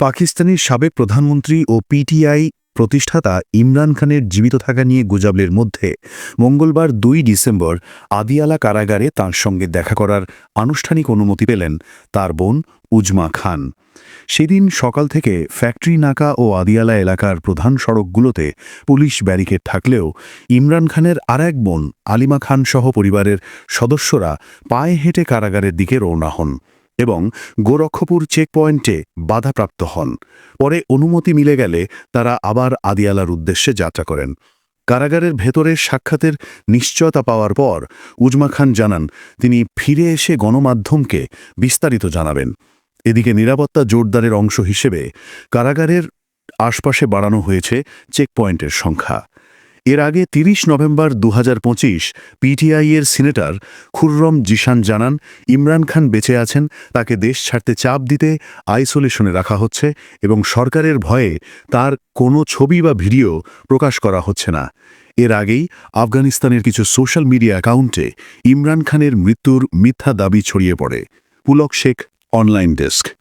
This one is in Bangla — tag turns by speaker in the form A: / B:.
A: পাকিস্তানের সাবেক প্রধানমন্ত্রী ও পিটিআই প্রতিষ্ঠাতা ইমরান খানের জীবিত থাকা নিয়ে গুজবের মধ্যে মঙ্গলবার দুই ডিসেম্বর আদিয়ালা কারাগারে তাঁর সঙ্গে দেখা করার আনুষ্ঠানিক অনুমতি পেলেন তার বোন উজমা খান। সেদিন সকাল থেকে ফ্যাক্টরি নাকা ও আদিয়ালা এলাকার প্রধান সড়কগুলোতে পুলিশ ব্যারিকেড থাকলেও ইমরান খানের আর এক বোন আলিমা খান সহ পরিবারের সদস্যরা পায়ে হেঁটে কারাগারের দিকে রওনা হন। এবং গোরক্ষপুর চেকপয়েন্টে বাধাপ্রাপ্ত হন। পরে অনুমতি মিলে গেলে তারা আবার আদিয়ালার উদ্দেশ্যে যাত্রা করেন। কারাগারের ভেতরের সাক্ষাতের নিশ্চয়তা পাওয়ার পর উজমা খান জানান, তিনি ফিরে এসে গণমাধ্যমকে বিস্তারিত জানাবেন। এদিকে নিরাপত্তা জোরদারের অংশ হিসেবে কারাগারের আশপাশে বাড়ানো হয়েছে চেকপয়েন্টের সংখ্যা। এর আগে ৩০ নভেম্বর দু হাজার পঁচিশ পিটিআইয়ের সিনেটর খুররম জিশান জানান, ইমরান খান বেঁচে আছেন, তাকে দেশ ছাড়তে চাপ দিতে আইসোলেশনে রাখা হচ্ছে এবং সরকারের ভয়ে তার কোনো ছবি বা ভিডিও প্রকাশ করা হচ্ছে না। এর আগেই আফগানিস্তানের কিছু সোশ্যাল মিডিয়া অ্যাকাউন্টে ইমরান খানের মৃত্যুর মিথ্যা দাবি ছড়িয়ে পড়ে। Pulak Sheikh, online desk.